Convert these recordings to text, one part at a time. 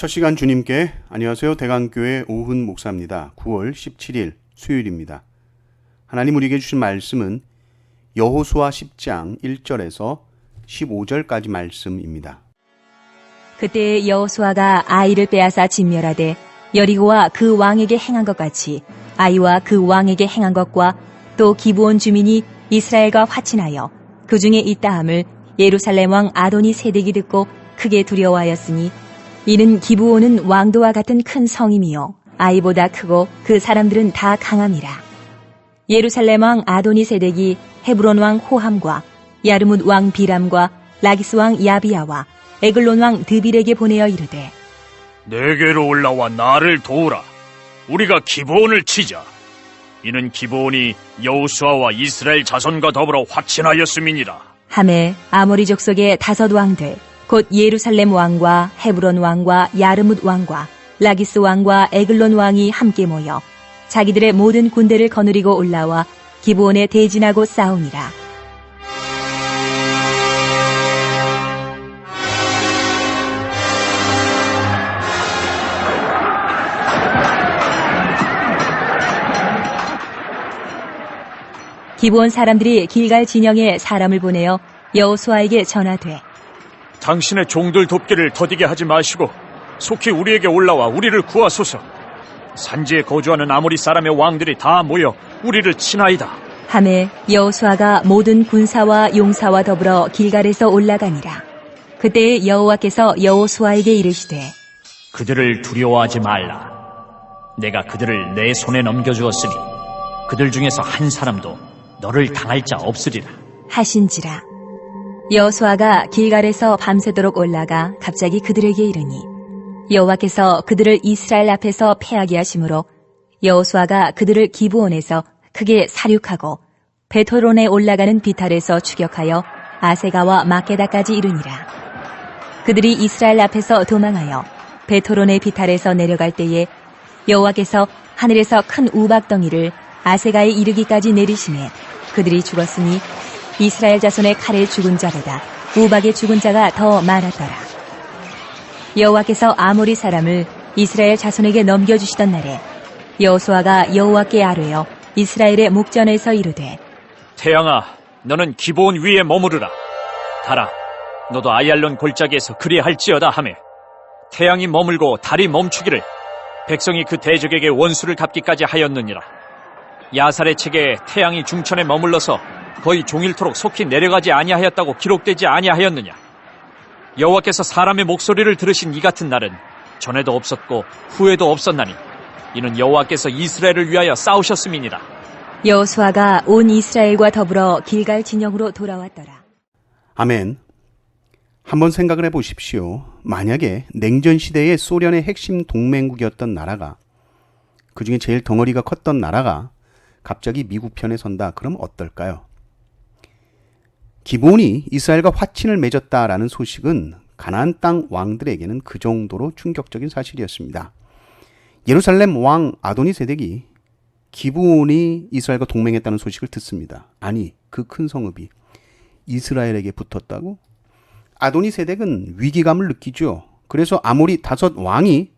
첫 시간 주님께 안녕하세요. 대강교회 오훈 목사입니다. 9월 17일 수요일입니다. 하나님 우리에게 주신 말씀은 여호수아 10장 1절에서 15절까지 말씀입니다. 그때 여호수아가 아이를 빼앗아 진멸하되 여리고와 그 왕에게 행한 것 같이 아이와 그 왕에게 행한 것과 또 기브온 주민이 이스라엘과 화친하여 그 중에 있다함을 예루살렘 왕 아도니 세덱이 듣고 크게 두려워하였으니 이는 기브온은 왕도와 같은 큰 성임이요 아이보다 크고 그 사람들은 다 강함이라. 예루살렘 왕 아도니 세덱이 헤브론 왕 호함과 야르뭇 왕 비람과 라기스 왕 야비야와 에글론 왕 드빌에게 보내어 이르되 내게로 올라와 나를 도우라. 우리가 기브온을 치자. 이는 기브온이 여호수아와 이스라엘 자손과 더불어 확신하였음이니라. 함에 아모리 족속의 다섯 왕들 곧 예루살렘 왕과 헤브론 왕과 야르뭇 왕과 라기스 왕과 에글론 왕이 함께 모여 자기들의 모든 군대를 거느리고 올라와 기브온에 대진하고 싸우니라. 기브온 사람들이 길갈 진영에 사람을 보내어 여호수아에게 전하되 당신의 종들 돕기를 더디게 하지 마시고 속히 우리에게 올라와 우리를 구하소서. 산지에 거주하는 아모리 사람의 왕들이 다 모여 우리를 치나이다. 함에 여호수아가 모든 군사와 용사와 더불어 길갈에서 올라가니라. 그때 여호와께서 여호수아에게 이르시되 그들을 두려워하지 말라. 내가 그들을 내 손에 넘겨주었으니 그들 중에서 한 사람도 너를 당할 자 없으리라. 하신지라. 여호수아가 길갈에서 밤새도록 올라가 갑자기 그들에게 이르니 여호와께서 그들을 이스라엘 앞에서 패하게 하심으로 여호수아가 그들을 기브온에서 크게 사륙하고 베토론에 올라가는 비탈에서 추격하여 아세가와 마케다까지 이르니라. 그들이 이스라엘 앞에서 도망하여 베토론의 비탈에서 내려갈 때에 여호와께서 하늘에서 큰 우박덩이를 아세가에 이르기까지 내리심에 그들이 죽었으니 이스라엘 자손의 칼에 죽은 자보다 우박의 죽은 자가 더 많았더라. 여호와께서 아모리 사람을 이스라엘 자손에게 넘겨주시던 날에 여호수아가 여호와께 아뢰어 이스라엘의 목전에서 이르되 태양아, 너는 기브온 위에 머무르라. 달아, 너도 아얄론 골짜기에서 그리할지어다 하매 태양이 머물고 달이 멈추기를 백성이 그 대적에게 원수를 갚기까지 하였느니라. 야살의 책에 태양이 중천에 머물러서 거의 종일토록 속히 내려가지 아니하였다고 기록되지 아니하였느냐. 여호와께서 사람의 목소리를 들으신 이 같은 날은 전에도 없었고 후에도 없었나니 이는 여호와께서 이스라엘을 위하여 싸우셨음이니라. 여호수아가 온 이스라엘과 더불어 길갈 진영으로 돌아왔더라. 아멘. 한번 생각을 해 보십시오. 만약에 냉전 시대의 소련의 핵심 동맹국이었던 나라가 그 중에 제일 덩어리가 컸던 나라가 갑자기 미국 편에 선다. 그럼 어떨까요? 기본이 이스라엘과 화친을 맺었다라는 소식은 가나안 땅 왕들에게는 그 정도로 충격적인 사실이었습니다. 예루살렘 왕 아도니 세덱이 기브온이 이스라엘과 동맹했다는 소식을 듣습니다. 아니 그 큰 성읍이 이스라엘에게 붙었다고? 아도니 세덱은 위기감을 느끼죠. 그래서 아모리 다섯 왕이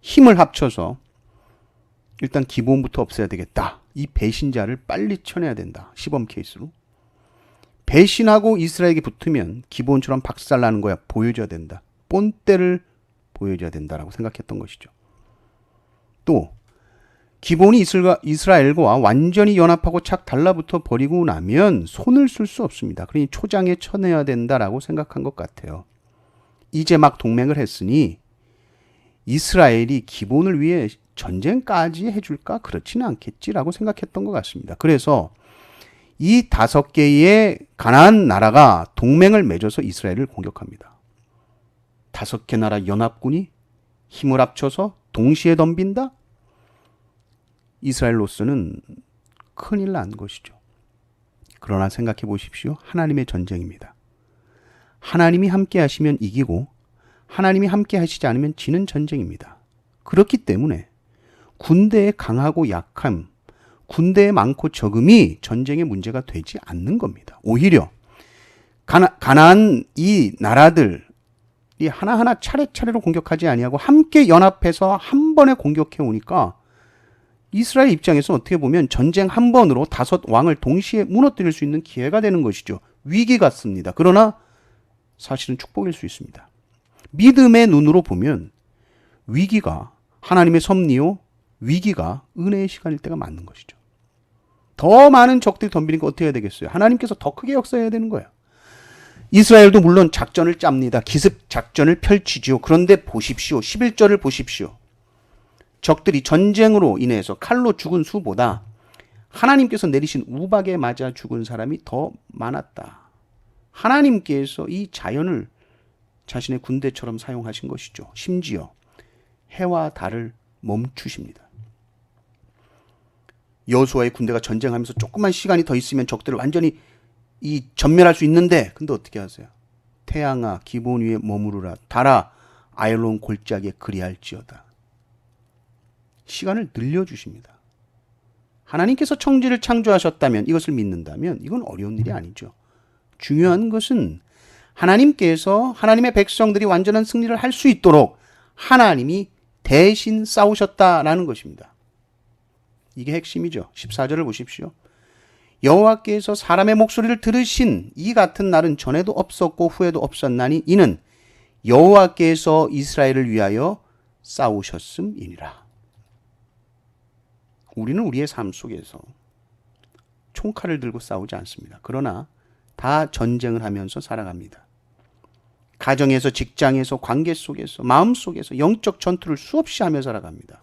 힘을 합쳐서 일단 기본부터 없애야 되겠다. 이 배신자를 빨리 쳐내야 된다. 시범 케이스로. 배신하고 이스라엘에게 붙으면 기본처럼 박살나는 거야. 보여줘야 된다. 본때를 보여줘야 된다라고 생각했던 것이죠. 또 기본이 이스라엘과 완전히 연합하고 착 달라붙어 버리고 나면 손을 쓸 수 없습니다. 그러니 초장에 쳐내야 된다라고 생각한 것 같아요. 이제 막 동맹을 했으니 이스라엘이 기본을 위해 전쟁까지 해줄까? 그렇지는 않겠지라고 생각했던 것 같습니다. 그래서 이 다섯 개의 가나안 나라가 동맹을 맺어서 이스라엘을 공격합니다. 다섯 개 나라 연합군이 힘을 합쳐서 동시에 덤빈다? 이스라엘로서는 큰일 난 것이죠. 그러나 생각해 보십시오. 하나님의 전쟁입니다. 하나님이 함께 하시면 이기고 하나님이 함께 하시지 않으면 지는 전쟁입니다. 그렇기 때문에 군대의 강하고 약함, 군대의 많고 적음이 전쟁의 문제가 되지 않는 겁니다. 오히려 가나, 가나안 이 나라들 이 하나하나 차례차례로 공격하지 아니하고 함께 연합해서 한 번에 공격해 오니까 이스라엘 입장에서 어떻게 보면 전쟁 한 번으로 다섯 왕을 동시에 무너뜨릴 수 있는 기회가 되는 것이죠. 위기 같습니다. 그러나 사실은 축복일 수 있습니다. 믿음의 눈으로 보면 위기가 하나님의 섭리요, 위기가 은혜의 시간일 때가 맞는 것이죠. 더 많은 적들이 덤비니까 어떻게 해야 되겠어요? 하나님께서 더 크게 역사해야 되는 거예요. 이스라엘도 물론 작전을 짭니다. 기습 작전을 펼치지요. 그런데 보십시오. 11절을 보십시오. 적들이 전쟁으로 인해서 칼로 죽은 수보다 하나님께서 내리신 우박에 맞아 죽은 사람이 더 많았다. 하나님께서 이 자연을 자신의 군대처럼 사용하신 것이죠. 심지어 해와 달을 멈추십니다. 여수와의 군대가 전쟁하면서 조금만 시간이 더 있으면 적들을 완전히 이 전멸할 수 있는데 근데 어떻게 하세요? 태양아 기본 위에 머무르라 달아 아일론 골짜기에 그리할지어다. 시간을 늘려 주십니다. 하나님께서 청지를 창조하셨다면 이것을 믿는다면 이건 어려운 일이 아니죠. 중요한 것은 하나님께서 하나님의 백성들이 완전한 승리를 할 수 있도록 하나님이 대신 싸우셨다라는 것입니다. 이게 핵심이죠. 14절을 보십시오. 여호와께서 사람의 목소리를 들으신 이 같은 날은 전에도 없었고 후에도 없었나니 이는 여호와께서 이스라엘을 위하여 싸우셨음이니라. 우리는 우리의 삶 속에서 총칼을 들고 싸우지 않습니다. 그러나 다 전쟁을 하면서 살아갑니다. 가정에서, 직장에서, 관계 속에서, 마음 속에서 영적 전투를 수없이 하며 살아갑니다.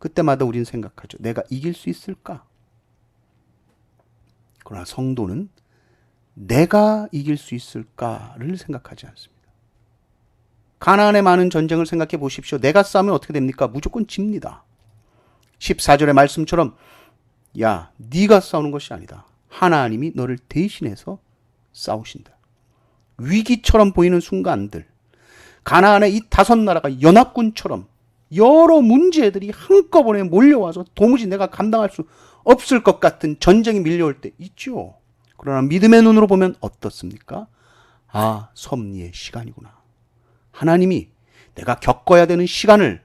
그때마다 우리는 생각하죠. 내가 이길 수 있을까? 그러나 성도는 내가 이길 수 있을까를 생각하지 않습니다. 가나안의 많은 전쟁을 생각해 보십시오. 내가 싸우면 어떻게 됩니까? 무조건 집니다. 14절의 말씀처럼 야, 네가 싸우는 것이 아니다. 하나님이 너를 대신해서 싸우신다. 위기처럼 보이는 순간들. 가나안의 이 다섯 나라가 연합군처럼 여러 문제들이 한꺼번에 몰려와서 도무지 내가 감당할 수 없을 것 같은 전쟁이 밀려올 때 있죠. 그러나 믿음의 눈으로 보면 어떻습니까? 아, 섭리의 시간이구나. 하나님이 내가 겪어야 되는 시간을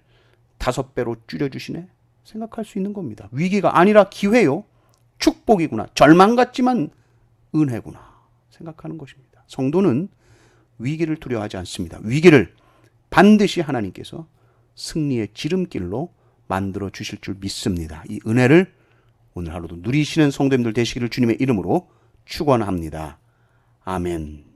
다섯 배로 줄여주시네? 생각할 수 있는 겁니다. 위기가 아니라 기회요. 축복이구나. 절망 같지만 은혜구나. 생각하는 것입니다. 성도는 위기를 두려워하지 않습니다. 위기를 반드시 하나님께서 승리의 지름길로 만들어 주실 줄 믿습니다. 이 은혜를 오늘 하루도 누리시는 성도님들 되시기를 주님의 이름으로 축원합니다. 아멘.